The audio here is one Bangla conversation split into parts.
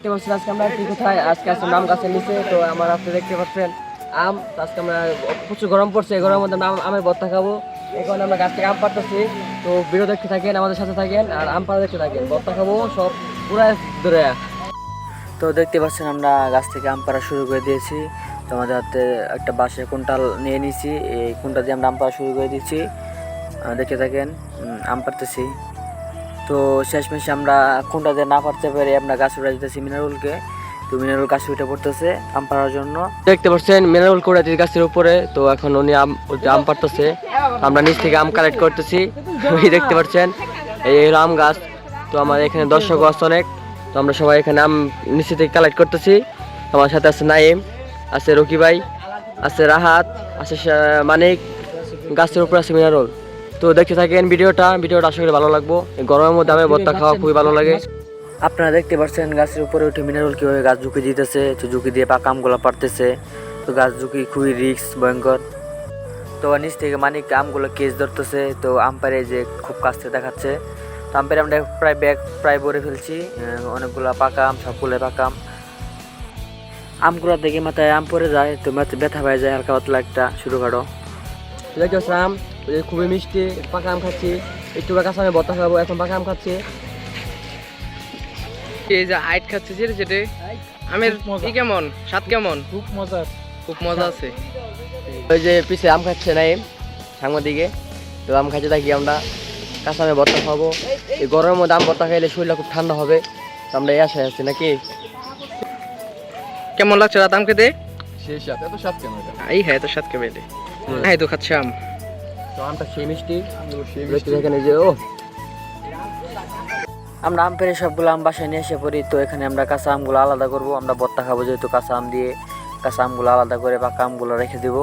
দেখতে পাচ্ছেন আজকে আমরা কি কোথায়? আজকে গাছের তো আমার আপনি দেখতে পাচ্ছেন আম। আজকে আমরা প্রচুর গরম পড়ছে গরমের মধ্যে আমরা খাব। গাছ থেকে আম পাড়তেছি। তো থাকেন আমাদের সাথে থাকেন আর আম পাড়া থাকেন। খাব সব তো দেখতে পাচ্ছেন আমরা গাছ থেকে আম পাড়া শুরু করে দিয়েছি। তো আমাদের হাতে একটা বাঁশের কুন্টাল নিয়ে নিয়েছি। এই কুন্টাল দিয়ে আমরা আম পাড়া শুরু করে আহ, দেখতে থাকেন আম পাড়তেছি। তো শেষমেশ আমরা কুন্টা দিয়ে না পারতে পারি আমরা গাছ দিতেছি মিনারুলকে। তো মিনারুল গাছ উঠে পড়তেছে আম পাড়ার জন্য। দেখতে পাচ্ছেন, মিনারেল করে গাছের উপরে। তো এখন উনি আম আম পাড়তেছে। আমরা নিচ থেকে আম কালেক্ট করতেছি। ওই দেখতে পাচ্ছেন, এই হলো আম গাছ। তো আমার এখানে দর্শক আছে অনেক। তো আমরা সবাই এখানে আম নিচে থেকে কালেক্ট করতেছি। আমার সাথে আছে নাইম, আছে রকি ভাই, আছে রাহাত, আছে মানিক। গাছের উপরে আছে মিনারল। তো দেখতে থাকেন ভিডিওটা ভিডিওটা আশা করি ভালো লাগবো। গরমের মধ্যে আমের ভর্তা খাওয়া খুবই ভালো লাগে। আপনারা দেখতে পাচ্ছেন গাছের উপরে উঠে মিনারুল কীভাবে গাছ ঝুঁকি দিতেছে তো ঝুঁকি দিয়ে পাকা আমগুলো পারতেছে তো গাছ ঝুঁকি খুবই রিস্ক ভয়ঙ্কর। তো নিচ থেকে মানিক আমগুলো কেস ধরতেছে তো আম্পায়ারে যে খুব কাছ দেখাচ্ছে। তো আম্পায়ারে আমরা প্রায় ব্যাগ প্রায় ভরে ফেলছি অনেকগুলো পাকা আম সবগুলো পাকা আম। আমগুলো দেখে মাথায় আম পরে যায় তো ব্যথা হয়ে যায় হালকা পাতলা একটা ছোটোখাটো। তো দেখতে আম খুবই মিষ্টি পাকা আম খাচ্ছি। একটু কাঁচা আমে ভর্তা খাব এখন পাকা আম খাচ্ছি। এই যে হাইট খাচ্ছে যেটা যেটা আমের ই কেমন? স্বাদ কেমন? খুব মজার খুব মজা আছে। ওই যে পিছে আম খাচ্ছে নাই সাংবাদিকে। তো আম খাচ্ছে থাকি আমরা। কাঁচা আমে ভর্তা খাব। এই গরমের মধ্যে আম ভর্তা খাইলে শরীরটা খুব ঠান্ডা হবে। তো আমরা এই আশায় আছি নাকি? কেমন লাগছে রাত আম খেতে? সেই সাথ এত স্বাদ কেন এই হ্যাঁ তো স্বাদ কেমন হ্যাঁ তো খাচ্ছে আম। তো আমটা সেই মিষ্টি। সেই দেখতে দেখেন এই যে ও। আমরা আম পেরে সবগুলো আম বাসায় নিয়ে এসে পড়ি তো এখানে আমরা কাঁচা আমগুলো আলাদা করব। আমরা ভর্তা খাব যেহেতু কাঁচা আম দিয়ে। কাঁচা আমগুলো আলাদা করে পাকা আমগুলো রেখে দেব।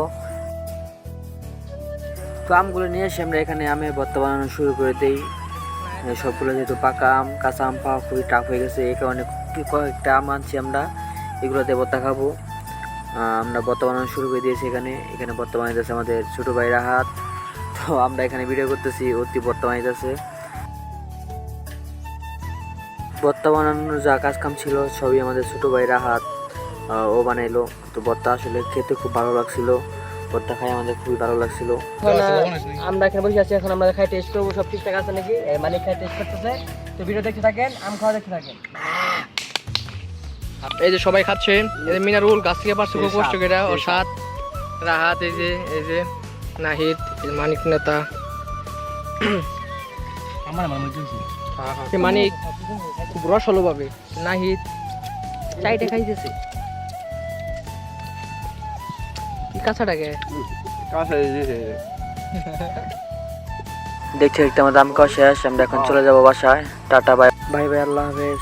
তো আমগুলো নিয়ে এসে আমরা এখানে আমের ভর্তা বানানো শুরু করে দিই। সবগুলো যেহেতু পাকা আম কাঁচা আম পাওয়া খুবই টাফ হয়ে গেছে। এই কারণে কয়েকটা আম আনছি আমরা এগুলোতে ভর্তা খাব। আমরা ভর্তা বানানো শুরু করে দিয়েছি এখানে। এখানে বানাইতেছে আমাদের ছোটো ভাই রাহাত আমরা এখানে ভিডিও করতেছি অতি ভর্তা বানাইতেছে ভর্তা বানানোর যা কাজ কাম ছিল সবই আমাদের ছোটো ভাই হাত ও বানাইলো। তো ভর্তা আসলে খেতে খুব ভালো লাগছিল। ভর্তা খাই আমাদের খুবই ভালো লাগছিল। আমরা এখানে বসে আছি এখন আমরা খাই টেস্ট করব সব ঠিকঠাক আছে নাকি? মানে খাই টেস্ট করতেছে। তো ভিডিও দেখতে থাকেন আম খাওয়া দেখতে থাকেন। এই যে সবাই খাচ্ছে এই যে মিনারুল গাছ থেকে পারছে খুব কষ্ট করে ওর স্বাদ রাহাত এই যে এই যে। নাহিদ মানিক নেতা। আমার মানিক খুব রসলো পাবে নাহিদ। চাইটা খাইতেছে। কি কাঁচাটাকে আমাদের আম খাওয়া শেষ আমরা এখন চলে যাব বাসায়। Tata bye. বাই বাই আল্লাহ হাফেজ।